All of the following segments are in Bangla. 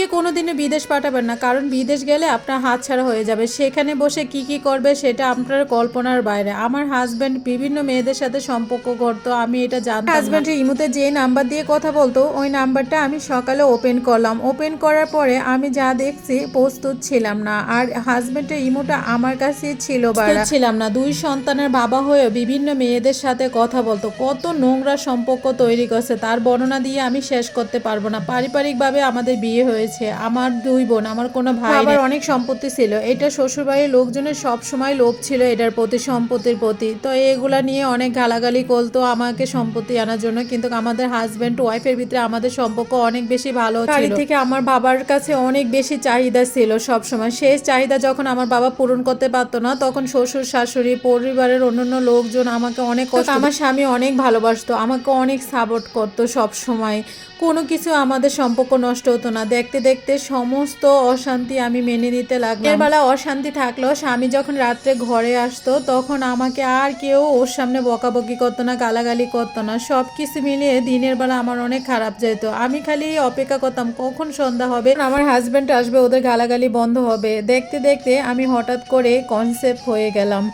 স্ত্রীকে কোনোদিনও বিদেশ পাঠাবেন না কারণ বিদেশ গেলে আপনার হাত ছাড়া হয়ে যাবে। সেখানে বসে কি কি করবে সেটা আপনার কল্পনার বাইরে। আমার হাজব্যান্ড বিভিন্ন মেয়েদের সাথে সম্পর্ক করতো আমি এটা জানতাম হাজব্যান্ডের ইমুতে যে নাম্বার দিয়ে কথা বলতো ওই নাম্বারটা আমি সকালে ওপেন করলাম। ওপেন করার পরে আমি যা দেখছি প্রস্তুত ছিলাম না। আর হাজব্যান্ডের ইমোটা আমার কাছেই ছিল বাড়া। ছিলাম না। দুই সন্তানের বাবা হয়ে বিভিন্ন মেয়েদের সাথে কথা বলতো। কত নোংরা সম্পর্ক তৈরি করছে তার বর্ণনা দিয়ে আমি শেষ করতে পারব না। পারিবারিকভাবে আমাদের বিয়ে হয়েছে। আমার দুই বোন আমার কোনো ভাই আবার অনেক সম্পত্তি ছিল। এটা শ্বশুরবাড়ির লোকজনের সব সময় লোভ ছিল এটার প্রতি সম্পত্তির প্রতি। তো এগুলা নিয়ে অনেক গালাগালি করতো আমাকে সম্পত্তি আনার জন্য কিন্তু আমাদের হাজব্যান্ড ওয়াইফের ভিতরে আমাদের সম্পর্ক অনেক বেশি ভালো ছিল। থেকে আমার বাবার কাছে অনেক বেশি চাহিদা ছিল সব সময় সেই চাহিদা যখন আমার বাবা পূরণ করতে পারতো না তখন শ্বশুর শাশুড়ি পরিবারের অন্যান্য লোকজন আমাকে অনেক কষ্ট আমার স্বামী অনেক ভালোবাসতো আমাকে অনেক সাপোর্ট করতো সব সময় কোনো কিছু আমাদের সম্পর্ক নষ্ট হতো না। দেখতে দেখতে সমস্ত অশান্তি আমি মেনে নিতে লাগলাম। এর বেলা অশান্তি থাকলেও স্বামী যখন রাত্রে ঘরে আসতো তখন আমাকে আর কেউ ওর সামনে বকাবকি করতো না গালাগালি করতো না সব কিছু মিলিয়ে দিনের বেলা আমার অনেক খারাপ যেত। আমি খালি অপেক্ষা করতাম কখন সন্ধ্যা হবে? আমার হাজব্যান্ড আসবে ওদের গালাগালি বন্ধ হবে। দেখতে দেখতে আমি হঠাৎ করে কনসেপ্ট হয়ে গেলাম।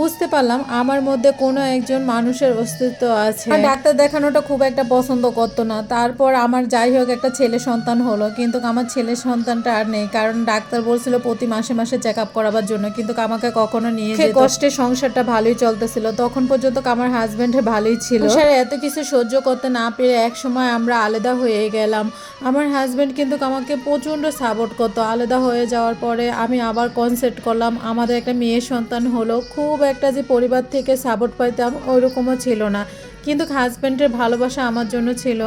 বুঝতে পারলাম আমার মধ্যে কোনো একজন মানুষের অস্তিত্ব আছে। ডাক্তার দেখানোটা খুব একটা পছন্দ করতো না। তারপর আমার যাই হোক একটা ছেলে সন্তান হলো কিন্তু আমার ছেলে সন্তানটা আর নেই। কারণ ডাক্তার বলছিল প্রতি মাসে মাসে চেক আপ করাবার জন্য কিন্তু আমাকে কখনো নিয়ে কষ্টে সংসারটা ভালোই চলতেছিল। তখন পর্যন্ত আমার হাজব্যান্ড ভালোই ছিল। এত কিছু সহ্য করতে না পেরে এক সময় আমরা আলাদা হয়ে গেলাম। আমার হাজবেন্ড কিন্তু আমাকে প্রচণ্ড সাপোর্ট করতো। আলাদা হয়ে যাওয়ার পরে আমি আবার কনসেপ্ট করলাম। আমাদের একটা মেয়ের সন্তান হলো। খুব একটা যে পরিবার থেকে সাপোর্ট পাইতাম ওইরকমও ছিল না। কিন্তু হাজব্যান্ডের ভালোবাসা আমার জন্য ছিল।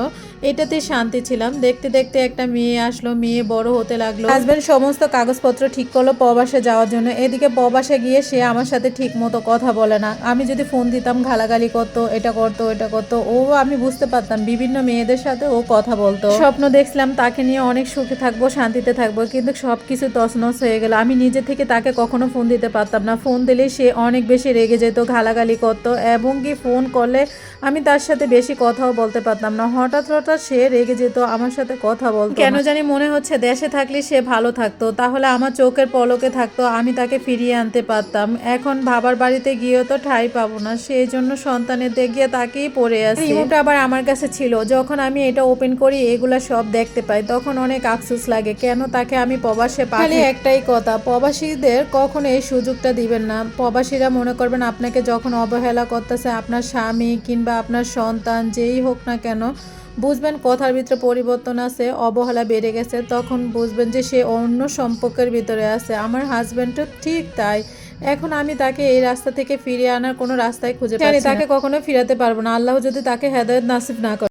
এটাতে শান্তি ছিলাম। দেখতে দেখতে একটা মেয়ে আসলো, মেয়ে বড় হতে লাগল। হাজব্যান্ড সমস্ত কাগজপত্র ঠিক করল প্রবাসে যাওয়ার জন্য। এদিকে প্রবাসে গিয়ে সে আমার সাথে ঠিক মতো কথা বলে না। আমি যদি ফোন দিতাম, গালাগালি করতো, এটা করতো এটা করতো, ও আমি বুঝতে পারতাম। বিভিন্ন মেয়েদের সাথে ও কথা বলতো। স্বপ্ন দেখছিলাম তাকে নিয়ে অনেক সুখে থাকব, শান্তিতে থাকব, কিন্তু সব কিছু তছনছ হয়ে গেল। আমি নিজে থেকে তাকে কখনো ফোন দিতে পারতাম না। ফোন দিলে সে অনেক বেশি রেগে যেত, গালাগালি করতো, এবং কি ফোন করলে আমি তার সাথে বেশি কথাও বলতে পারতাম না। হঠাৎ হঠাৎ সে রেগে যেত আমার সাথে কথা বলতো কেন জানি মনে হচ্ছে দেশে থাকলে সে ভালো থাকতো তাহলে আমার চোখের পলকে থাকতো আমি তাকে ফিরিয়ে আনতে পারতাম। এখন বাবার বাড়িতে গিয়েও তো ঠাই পাবো না সেই জন্য সন্তানের দেখিয়ে তাকেই পড়ে আছে। রিমোট আবার আমার কাছে ছিল যখন আমি এটা ওপেন করি এগুলা সব দেখতে পাই তখন অনেক আফসোস লাগে কেন তাকে আমি প্রবাসে পাঠালি একটাই কথা প্রবাসীদের কখনো এই সুযোগটা দিবেন না। প্রবাসীরা মনে করবেন আপনাকে যখন অবহেলা করতেছে আপনার স্বামী কিংবা আপনার সন্তান, যেই হোক না কেন, বুঝবেন কথার ভিতরে পরিবর্তন আছে, অবহেলা বেড়ে গেছে, তখন বুঝবেন যে সে অন্য সম্পর্কের ভিতরে আছে। আমার হাজব্যান্ডও ঠিক তাই। এখন আমি তাকে এই রাস্তা থেকে ফিরিয়ে আনার কোনো রাস্তায় খুঁজে পাচ্ছি তাকে কখনো ফিরাতে পারব না। আল্লাহ যদি তাকে হেদায়ত নাসিব না করে।